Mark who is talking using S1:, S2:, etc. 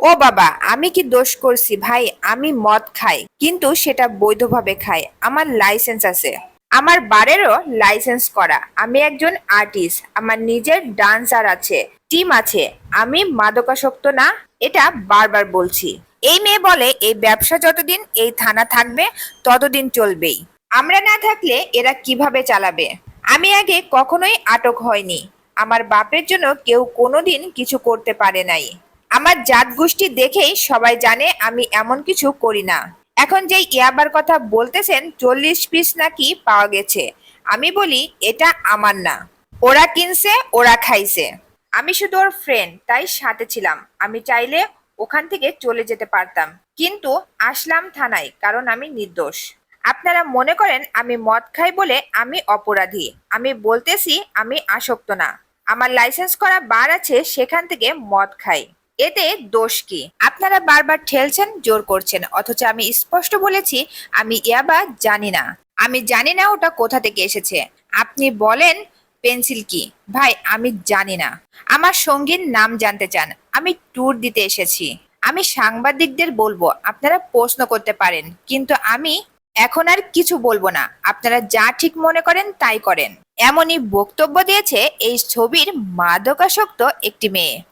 S1: ও বাবা, আমি কি দোষ করছি ভাই? আমি মদ খাই, কিন্তু সেটা বৈধভাবে খাই। আমার লাইসেন্স আছে। আমার বারেরও লাইসেন্স করা। আমি একজন আর্টিস্ট। আমার নিজের ডান্সার আছে, টিম আছে। আমি মাদকাসক্ত না, এটা বারবার বলছি। এই মেয়ে বলে, এই ব্যবসা যতদিন এই থানা থাকবে, ততদিন চলবেই। আমরা না থাকলে এরা কীভাবে চালাবে? আমি আগে কখনোই আটক হয়নি। আমার বাপের জন্য কেউ কোনোদিন কিছু করতে পারে নাই। আমার জাত গোষ্ঠী দেখেই সবাই জানে আমি এমন কিছু করি না। এখন যে ইয়াবার কথা বলতেছেন, চল্লিশ পিস নাকি পাওয়া গেছে। আমি বলি, এটা আমার না। ওরা কিনছে, ওরা খাইছে। আমি শুধু ওর ফ্রেন্ড তাই সাথে ছিলাম। আমি চাইলে ওখান থেকে চলে যেতে পারতাম। কিন্তু আসলাম থানায়, কারণ আমি নির্দোষ। আপনারা মনে করেন আমি মদ খাই বলে আমি অপরাধী। আমি বলতেছি, আমি আসক্ত না। আমার লাইসেন্স করা বার আছে, সেখান থেকে মদ খাই। এতে দোষ কি? আপনারা বারবার ঠেলছেন, জোর করছেন। অথচ আমি স্পষ্ট বলেছি, আমি ইয়াবা জানি না। আমি জানি না ওটা কোথা থেকে এসেছে। আপনি বলেন, পেন্সিল কি? ভাই, আমি জানি না। আমার সঙ্গীর নাম জানতে চান। আমি ট্যুর দিতে এসেছি। আমি সাংবাদিকদের বলব, আপনারা প্রশ্ন করতে পারেন। কিন্তু আমি এখন আর কিছু বলব না। আপনারা যা ঠিক মনে করেন, তাই করেন। এমনই বক্তব্য দিয়েছে এই ছবির মাদকাসক্ত একটি মেয়ে।